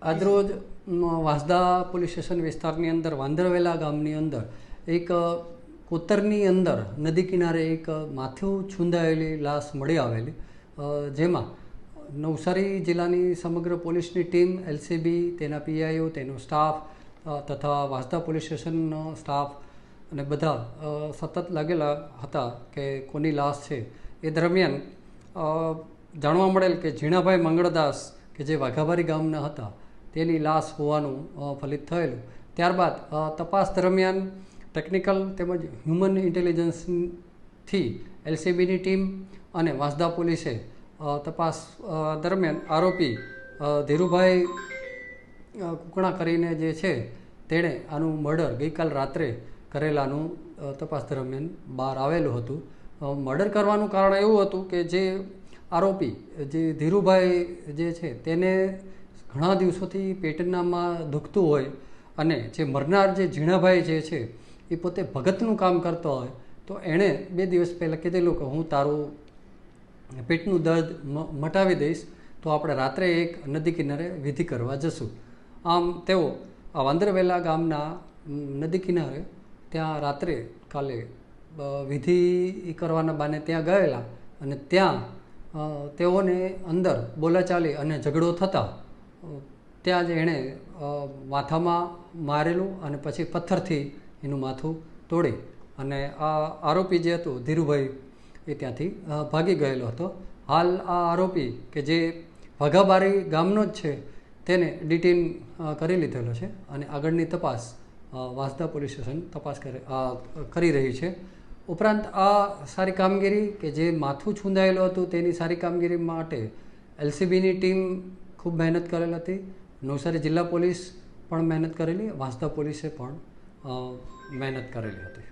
આજરોજ Vansda police station વિસ્તારની અંદર, વાંદરવેલા ગામની અંદર, એક કોતરની અંદર, નદી કિનારે એક માથું છૂંદાયેલી લાશ મળી આવેલી જેમાં નવસારી જિલ્લાની સમગ્ર પોલીસની ટીમ, એલસીબી, તેના પીઆઈઓ, તેનો સ્ટાફ તથા વાંસદા પોલીસ સ્ટેશનનો સ્ટાફ અને બધા સતત લાગેલા હતા કે કોની લાશ છે. એ દરમિયાન જાણવા મળેલ કે ઝીણાભાઈ મંગળદાસ, કે જે વાઘાબારી ગામના હતા તેની લાશ હોવાનું ફલિત થયેલું. ત્યારબાદ તપાસ દરમિયાન ટેકનિકલ તેમજ હ્યુમન ઇન્ટેલિજન્સથી એલસીબીની ટીમ અને વાંસદા પોલીસે તપાસ દરમિયાન આરોપી ધીરુભાઈ કુકણા કરીને જે છે, તેણે આનું મર્ડર ગઈકાલ રાત્રે કરેલાનું તપાસ દરમિયાન બહાર આવેલું હતું. મર્ડર કરવાનું કારણ એવું હતું કે જે આરોપી, જે ધીરુભાઈ જે છે, તેને ઘણા દિવસોથી પેટનામાં દુખતું હોય અને જે મરનાર જે ઝીણાભાઈ જે છે, એ પોતે ભગતનું કામ કરતો હોય, તો એણે બે દિવસ પહેલાં કીધેલું કે હું તારું પેટનું દર્દ મટાવી દઈશ, તો આપણે રાત્રે એક નદી કિનારે વિધિ કરવા જશું. આમ તેઓ આ વાંદરવેલા ગામના નદી કિનારે ત્યાં રાત્રે કાલે વિધિ કરવાના બાને ત્યાં ગયેલા અને ત્યાં તેઓને અંદર બોલાચાલી અને ઝઘડો થતાં ત્યાં જ એણે માથામાં મારેલું અને પછી પથ્થરથી એનું માથું તોડી અને આ આરોપી જે હતો, ધીરુભાઈ, એ ત્યાંથી ભાગી ગયેલો હતો. હાલ આ આરોપી કે જે વાઘાબારી ગામનો જ છે, તેને ડિટેન કરી લીધેલો છે અને આગળની તપાસ વાંસદા પોલીસ સ્ટેશન તપાસ કરી રહી છે. ઉપરાંત આ સારી કામગીરી કે જે માથું છૂંદાયેલું હતું તેની સારી કામગીરી માટે એલસીબીની ટીમ ખૂબ મહેનત કરેલ હતી. નવસારી જિલ્લા પોલીસ પણ મહેનત કરેલી, વાંસદા પોલીસે પણ મહેનત કરેલી હતી.